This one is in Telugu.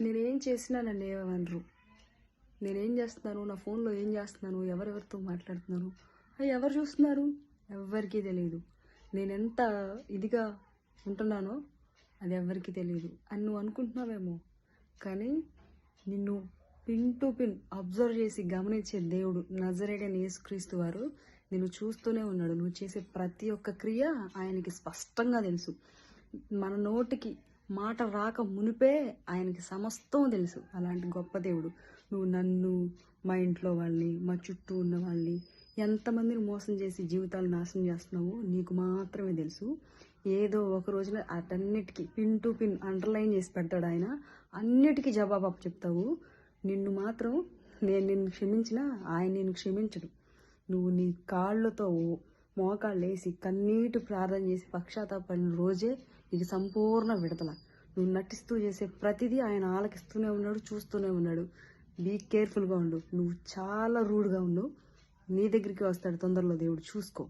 నేనేం చేసినా నన్ను ఏమనరు. నేనేం చేస్తున్నాను? నా ఫోన్లో ఏం చేస్తున్నాను? ఎవరెవరితో మాట్లాడుతున్నాను అవి ఎవరు చూస్తున్నారు? ఎవరికీ తెలియదు నేను ఎంత ఇదిగా ఉంటున్నానో అది ఎవరికీ తెలియదు అని నువ్వు అనుకుంటున్నావేమో. కానీ నిన్ను పిన్ టు పిన్ అబ్జర్వ్ చేసి గమనించే దేవుడు నజరేడని యేసుక్రీస్తు వారు నిన్ను చూస్తూనే ఉన్నాడు. నువ్వు చేసే ప్రతి ఒక్క క్రియ ఆయనకి స్పష్టంగా తెలుసు. మన నోటికి మాట రాక మునిపే ఆయనకి సమస్తం తెలుసు. అలాంటి గొప్ప దేవుడు. నువ్వు నన్ను మా ఇంట్లో వాళ్ళని మా చుట్టూ ఉన్న వాళ్ళని ఎంతమందిని మోసం చేసి జీవితాలు నాశనం చేస్తున్నావో నీకు మాత్రమే తెలుసు. ఏదో ఒక రోజున అటన్నిటికీ పిన్ టు పిన్ అండర్లైన్ చేసి పెడతాడు ఆయన. అన్నిటికీ జవాబు అప్పు చెప్తావు. నిన్ను మాత్రం నేను నిన్ను క్షమించినా ఆయన నిన్ను క్షమించడు. నువ్వు నీ కాళ్ళతో మోకాళ్ళు వేసి కన్నీటి ప్రార్థన చేసి పక్షాతాపడిన రోజే నీకు సంపూర్ణ విడతల నువ్వు నటిస్తూ చేసే ప్రతిదీ ఆయన ఆలకిస్తూనే ఉన్నాడు చూస్తూనే ఉన్నాడు. బీ కేర్ఫుల్గా ఉండు. నువ్వు చాలా రూడ్గా ఉండు. నీ దగ్గరికి వస్తాడు తొందరలో దేవుడు. చూసుకో.